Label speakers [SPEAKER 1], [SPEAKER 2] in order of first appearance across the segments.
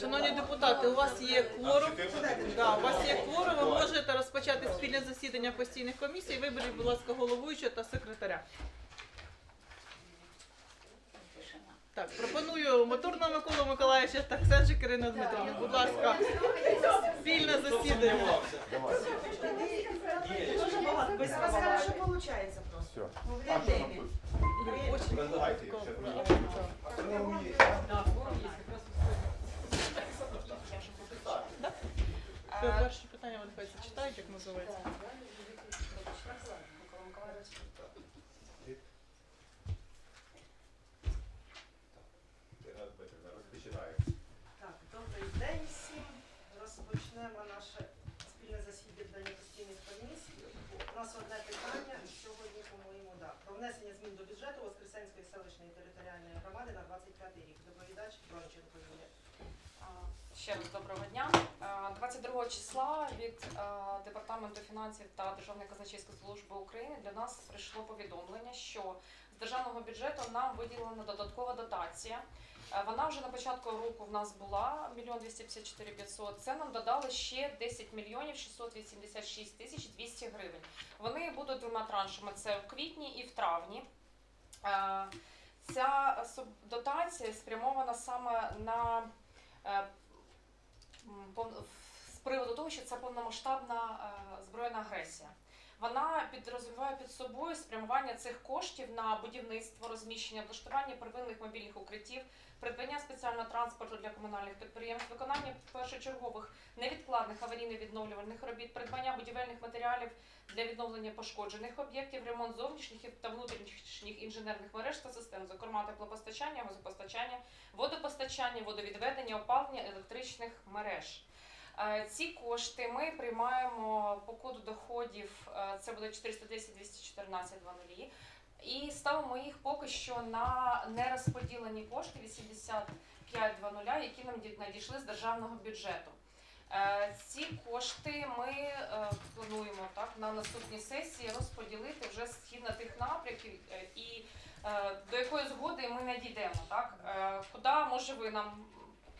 [SPEAKER 1] Шановні депутати, у вас є кворум. Да, у вас є кворум, ви можете розпочати спільне засідання постійних комісій. Виберіть, будь ласка, головуючого та секретаря. Так, пропоную моторного Миколу Миколаївича та Ксенжик Ірину Дмитрівну. Будь ласка, спільне засідання.
[SPEAKER 2] Дуже багато. У вас хорошо получается просто.
[SPEAKER 3] Все. Що?
[SPEAKER 1] Очень
[SPEAKER 3] Є.
[SPEAKER 1] Перше питання, вони хай зачитають, як називається.
[SPEAKER 2] Так, добрий день всім. Розпочнемо наше спільне засідання постійних комісій. У нас одне питання сьогодні, по-моєму, да, про внесення змін до бюджету Воскресенської селищної територіальної громади на 25 рік. Доповідач Бронченко Юлія.
[SPEAKER 4] Ще раз доброго дня. А, 22 числа від а, Департаменту фінансів та Державної казначейської служби України для нас прийшло повідомлення, що з державного бюджету нам виділена додаткова дотація. Е, Вона вже на початку року в нас була 1 254 500. Це нам додали ще 10 мільйонів 686 тисяч 200 гривень. Вони будуть двома траншами: це в квітні і в травні. Е, Ця дотація спрямована саме на е, приводу того, що це повномасштабна е, збройна агресія. Вона підрозуміває під собою спрямування цих коштів на будівництво, розміщення, облаштування первинних мобільних укриттів, придбання спеціального транспорту для комунальних підприємств, виконання першочергових невідкладних аварійно-відновлювальних робіт, придбання будівельних матеріалів для відновлення пошкоджених об'єктів, ремонт зовнішніх та внутрішніх інженерних мереж та систем, зокрема теплопостачання, газопостачання, водопостачання, водовідведення, опалення електричних мереж. Е, Ці кошти ми приймаємо по коду доходів, е, це буде 410 214 00, і ставимо їх поки що на нерозподілені кошти 8500, які нам ді- надійшли з державного бюджету. Е, Ці кошти ми плануємо так на наступній сесії розподілити вже згідно тих напрямків і до якої згоди ми не дійдемо. Так куди може ви нам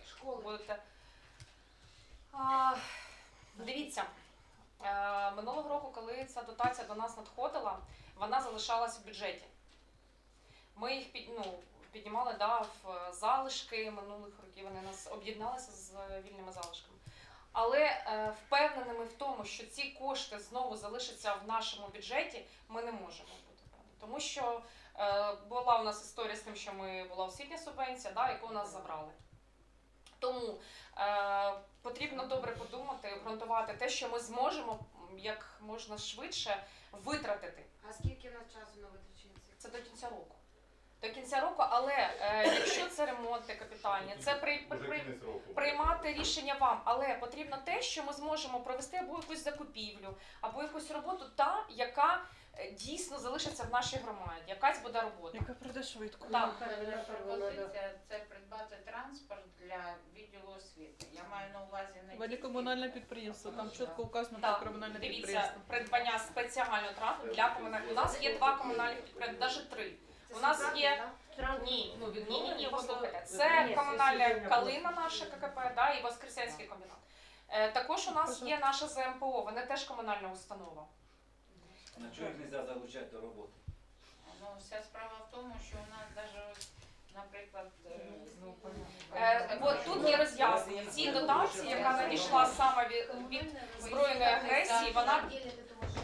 [SPEAKER 4] школи будете? А, дивіться, е, минулого року, коли ця дотація до нас надходила, вона залишалась в бюджеті. Ми їх під, ну, піднімали да, в залишки минулих років. Вони нас об'єдналися з вільними залишками. Але е, впевненими в тому, що ці кошти знову залишаться в нашому бюджеті, ми не можемо бути. Тому що е, була у нас історія з тим, що ми була освітня субвенція, да, яку у нас забрали. Тому е, потрібно добре подумати, обґрунтувати те, що ми зможемо як можна швидше витратити.
[SPEAKER 5] А скільки в нас часу на витрачення цих?
[SPEAKER 4] Це до кінця року. До кінця року, але е, якщо це ремонти капітальні, це при, при, при, приймати рішення вам, але потрібно те, що ми зможемо провести або якусь закупівлю, або якусь роботу, та яка дійсно залишиться в нашій громаді. Якась буде робота.
[SPEAKER 1] Яка пройде швидко.
[SPEAKER 4] Так.
[SPEAKER 5] Первинна
[SPEAKER 6] Пропозиція це придбати транспорт для відділу освіти. Я маю на увазі не тільки-
[SPEAKER 1] комунальне підприємство, там чітко указано
[SPEAKER 4] Так,
[SPEAKER 1] про комунальне
[SPEAKER 4] Дивіться,
[SPEAKER 1] підприємство.
[SPEAKER 4] придбання спеціального транспорту для комунальних. У нас є два комунальних підприємства, навіть три. У нас є ні, ні, ні, ні, послухайте. Це комунальна калина наша ККП, да, і Воскресенський комбінат. Е, також у нас є наша ЗМПО, вони теж комунальна установа.
[SPEAKER 7] На чого їх не можна залучати до роботи?
[SPEAKER 6] Ну, вся справа в тому, що у нас навіть, наприклад, е, ну,
[SPEAKER 4] Е, от тут є роз'яснення. В цій дотації, яка надійшла саме від, від збройної агресії, вона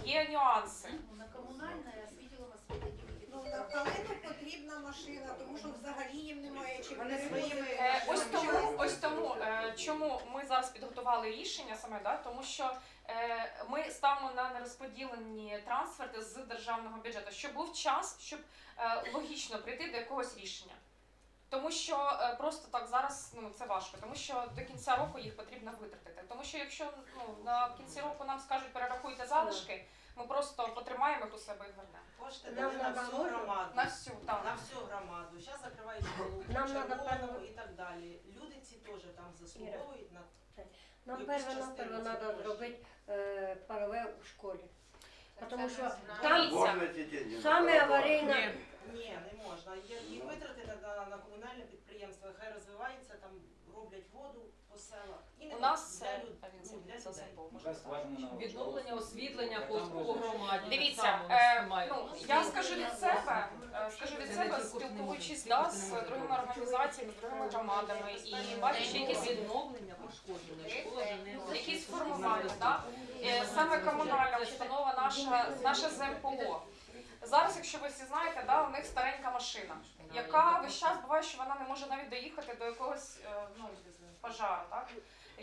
[SPEAKER 4] є нюанси.
[SPEAKER 5] На комунальне з відділом освіти.
[SPEAKER 8] Ну, на калину потрібна машина, тому що взагалі їм немає чим
[SPEAKER 2] Вони своїми
[SPEAKER 4] Е, ось тому, ось тому, е, чому ми зараз підготували рішення саме, да, тому що е, ми ставимо на нерозподілені трансферти з державного бюджету, щоб був час, щоб е, логічно прийти до якогось рішення. Тому що е, просто так зараз ну це важко, тому що до кінця року їх потрібно витратити. Тому що якщо ну на кінці року нам скажуть перерахуйте залишки, ми просто потримаємо їх у себе і вернемо.
[SPEAKER 2] Кошти
[SPEAKER 8] Нам
[SPEAKER 2] дали на всю громаду.
[SPEAKER 4] На всю так.
[SPEAKER 2] На всю громаду. Зараз закривають школу,
[SPEAKER 8] Нам надо
[SPEAKER 2] червону і так далі. Люди ці теж там заслуговують на
[SPEAKER 9] Нам
[SPEAKER 2] Якусь частину цих
[SPEAKER 9] треба
[SPEAKER 2] коштів.
[SPEAKER 9] зробити е, парове у школі. Тому що там саме аварійна.
[SPEAKER 1] Ні.
[SPEAKER 2] Не можна. Є- Їх витратити на, на комунальне підприємство, хай розвивається, там роблять воду, села. І не
[SPEAKER 4] У нас
[SPEAKER 2] для
[SPEAKER 4] це
[SPEAKER 2] люд- ну, для
[SPEAKER 4] це можна сказати.
[SPEAKER 7] на
[SPEAKER 1] Відновлення освітлення
[SPEAKER 7] там
[SPEAKER 1] громаді.
[SPEAKER 4] Дивіться,
[SPEAKER 1] так само
[SPEAKER 4] е, ну я скажу від себе, е, скажу від себе, спілкуючись да, з другими організаціями, другими громадами і бачачи якісь
[SPEAKER 1] відновлення вже не
[SPEAKER 4] якісь формування, да? Е, саме комунальна установа наша, наша ЗМПО. Зараз, якщо ви всі знаєте, да, у них старенька машина, яка весь час буває, що вона не може навіть доїхати до якогось е, ну, пожару. Так?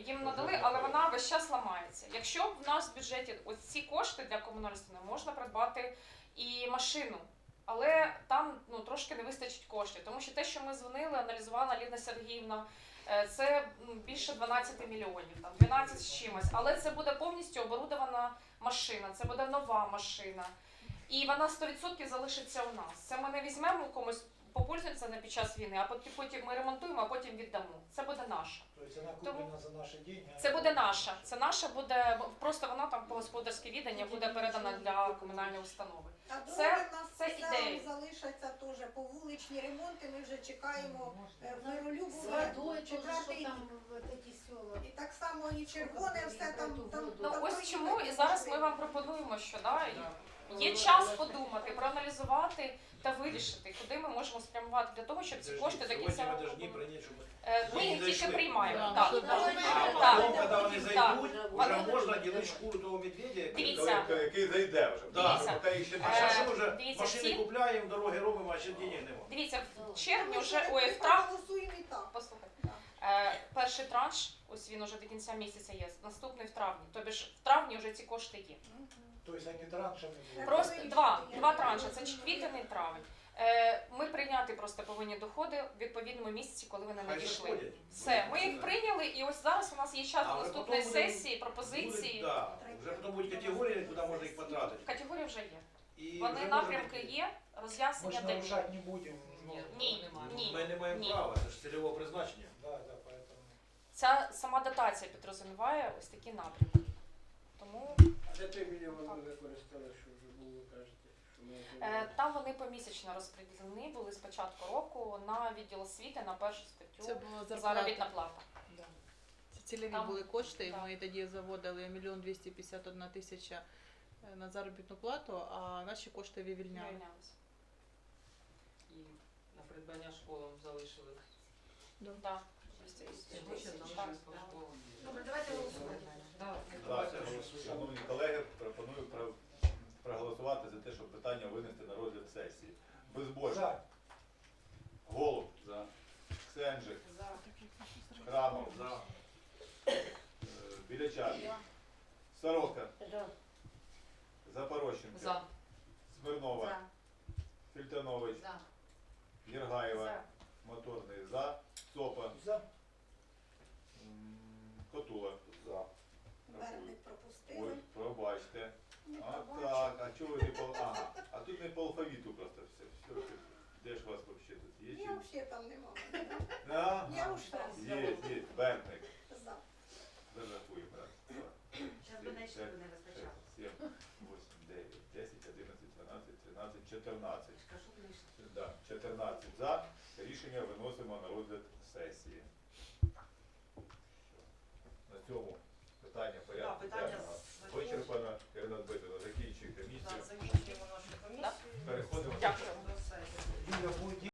[SPEAKER 4] Їм надали, але вона весь час ламається. Якщо в нас в бюджеті ось ці кошти для комунальної установи, можна придбати і машину. Але там ну, трошки не вистачить коштів, тому що те, що ми дзвонили, аналізувала Ліна Сергіївна, е, це більше 12 мільйонів, там 12 з чимось. Але це буде повністю оборудована машина, це буде нова машина. І вона 100% залишиться у нас. Це ми не візьмемо комусь, попользуємося на під час війни, а потім, потім ми ремонтуємо, а потім віддамо. Це буде наше.
[SPEAKER 10] Тобто вона куплена за наші деньги. а
[SPEAKER 4] Це буде наша. Це наша буде просто вона там по господарське віддання буде передана для комунальної установи.
[SPEAKER 8] А
[SPEAKER 4] Це-
[SPEAKER 8] в нас
[SPEAKER 4] це ідея.
[SPEAKER 8] залишаться теж по вуличні ремонти. Ми вже чекаємо е, в Миролюбу
[SPEAKER 5] С водой тоже,
[SPEAKER 8] четвертий
[SPEAKER 5] что там вот эти села.
[SPEAKER 8] І так само і червоне, все там. там
[SPEAKER 4] Ну
[SPEAKER 8] там
[SPEAKER 4] ось чому і зараз ми вам пропонуємо, що да, є час подумати, проаналізувати та вирішити, куди ми можемо спрямувати для того, щоб ці кошти до кінця року. були. Е, Ми їх тільки
[SPEAKER 10] зайшли.
[SPEAKER 4] приймаємо.
[SPEAKER 1] Да,
[SPEAKER 4] Так.
[SPEAKER 10] А
[SPEAKER 4] Так.
[SPEAKER 10] вони зайдуть, вже
[SPEAKER 4] Вони-
[SPEAKER 10] можна ділити шкуру того медведя. який-
[SPEAKER 4] Дивіться.
[SPEAKER 3] Який- Який зайде вже.
[SPEAKER 10] Да.
[SPEAKER 4] Дивіться.
[SPEAKER 3] Поки ще
[SPEAKER 10] А
[SPEAKER 3] не
[SPEAKER 4] Е,
[SPEAKER 10] що вже
[SPEAKER 4] дивіться,
[SPEAKER 10] машини
[SPEAKER 4] ці-
[SPEAKER 10] купляємо, дороги робимо, а ще денег нема.
[SPEAKER 4] Дивіться, в червні вже травні.
[SPEAKER 8] проголосуємо і так.
[SPEAKER 4] Послухайте. Е, перший транш, ось він уже до кінця місяця є. Наступний в травні. Тобі ж в травні вже ці кошти є.
[SPEAKER 10] Тобто вони траншами будуть.
[SPEAKER 4] Просто два, два транші, це квітень і травень. Е, ми прийняти просто повинні доходи в відповідному місяці, коли вони
[SPEAKER 10] Хай
[SPEAKER 4] надійшли. Все, ми їх прийняли, і ось зараз у нас є час
[SPEAKER 10] А
[SPEAKER 4] до наступної
[SPEAKER 10] потім
[SPEAKER 4] сесії, пропозиції.
[SPEAKER 10] Да, вже потім будуть категорії, куди можна їх потратити.
[SPEAKER 4] Категорія вже є.
[SPEAKER 10] І
[SPEAKER 4] Вони
[SPEAKER 10] вже
[SPEAKER 4] напрямки
[SPEAKER 10] можна-
[SPEAKER 4] є,
[SPEAKER 10] Ми
[SPEAKER 4] роз'яснення
[SPEAKER 10] ж
[SPEAKER 4] де є.
[SPEAKER 10] нарушати не будемо. Ну,
[SPEAKER 4] Ні, ні.
[SPEAKER 10] Ми не маємо
[SPEAKER 4] Ні.
[SPEAKER 10] права, це ж цільового призначення. Да, да, поэтому.
[SPEAKER 4] Ця сама дотація підрозуміває ось такі напрямки. Тому
[SPEAKER 11] Де той мільйон ви використали, що вже було, кажете, що ми
[SPEAKER 4] е, там вони помісячно розподілені були з початку року на відділ освіти на першу
[SPEAKER 1] Це
[SPEAKER 4] статтю
[SPEAKER 1] була
[SPEAKER 4] заробітна
[SPEAKER 1] зарплата.
[SPEAKER 4] плата.
[SPEAKER 1] Да. Це цільові
[SPEAKER 4] Там-
[SPEAKER 1] були кошти, і
[SPEAKER 4] так.
[SPEAKER 1] ми тоді заводили мільйон 251 тисяча е, на заробітну плату, а наші кошти вивільняли.
[SPEAKER 4] Звільнялися.
[SPEAKER 12] І на придбання школам залишили.
[SPEAKER 4] Да.
[SPEAKER 5] Добре, давайте голосувати.
[SPEAKER 3] Так, шановні колеги, пропоную про- проголосувати за те, щоб питання винести на розгляд сесії. Безбожник,
[SPEAKER 10] За.
[SPEAKER 3] Голуб, за. Ксенжик, Храмов,
[SPEAKER 10] За.
[SPEAKER 3] е, Білячак, Сорока,
[SPEAKER 9] За.
[SPEAKER 3] Запорощенко,
[SPEAKER 12] За.
[SPEAKER 3] Смирнова, Фільтанович,
[SPEAKER 6] За.
[SPEAKER 3] Єргаєва, Моторний, за. Цопа,
[SPEAKER 10] За.
[SPEAKER 3] Ой, пробачте. А так, а чого ви не по... Ага, а тут не по алфавіту просто все. все. Де ж у вас взагалі тут є?
[SPEAKER 8] Я
[SPEAKER 3] Чи...
[SPEAKER 8] взагалі там нема.
[SPEAKER 3] Ага.
[SPEAKER 8] Я ушла.
[SPEAKER 3] Є, є, Берник.
[SPEAKER 8] За.
[SPEAKER 3] Зарахуємо. Раз, два,
[SPEAKER 2] Зараз
[SPEAKER 3] три,
[SPEAKER 2] буде ще
[SPEAKER 3] п'ять,
[SPEAKER 2] не вистачало.
[SPEAKER 3] сім, восемь, дев'ять, десять, одинадцять, дванадцять, тринадцять, чотирнадцять.
[SPEAKER 2] Кажу, вийшло.
[SPEAKER 3] Да, 14 за. Рішення виносимо на розгляд сесії. На цьому питання порядку
[SPEAKER 2] Так, питання
[SPEAKER 3] денного
[SPEAKER 2] закінчено.
[SPEAKER 3] вичерпано. Ірина Дмитрівна, закінчує комісію.
[SPEAKER 2] Так, закінчуємо нашу комісію.
[SPEAKER 3] Переходимо.
[SPEAKER 4] Дякую.
[SPEAKER 2] До сесії.
[SPEAKER 10] Юля буде